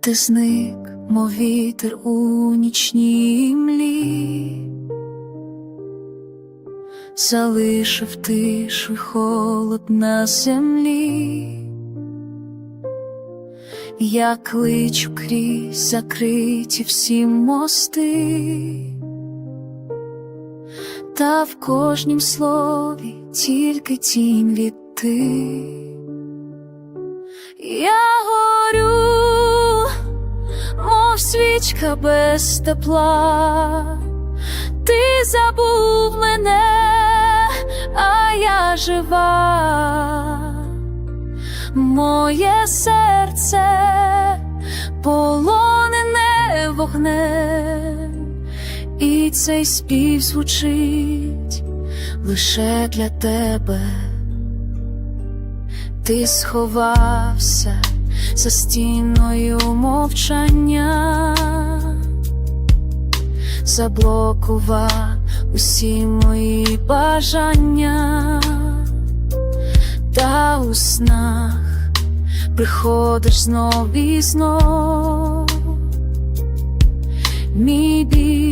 Ти зник, мов вітер у нічній млі, залишив тишу й холод на землі. Я кличу крізь закриті всі мости, та в кожнім слові тільки тінь від ти. Я горю, мов свічка без тепла, ти забув мене, а я жива, моє серце полонене вогнем, і цей спів звучить лише для тебе. Ти сховався за стіною мовчання, заблокував усі мої бажання, та у снах приходиш знов і знов. Мій біль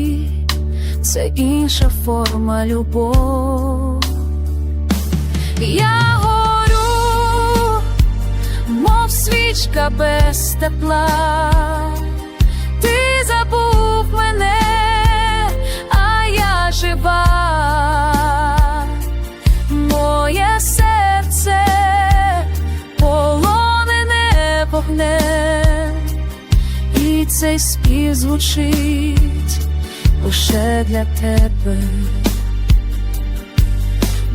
це інша форма любов. Я горю, мов свічка без тепла, ти забув мене, а я жива, моє серце полонене вогнем, і цей спів звучить лише для тебе.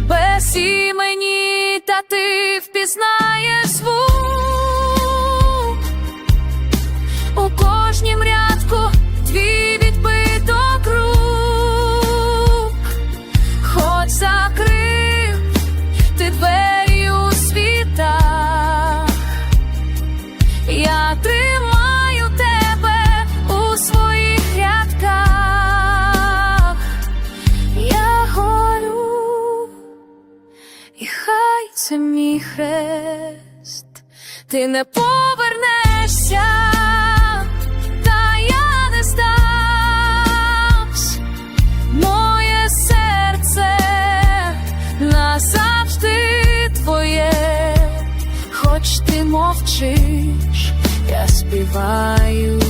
Без імені, та ти впізнаєш звук І хай це мій хрест, ти не повернешся, та я не здамсь, моє серце назавжди твоє, хоч ти мовчиш, я співаю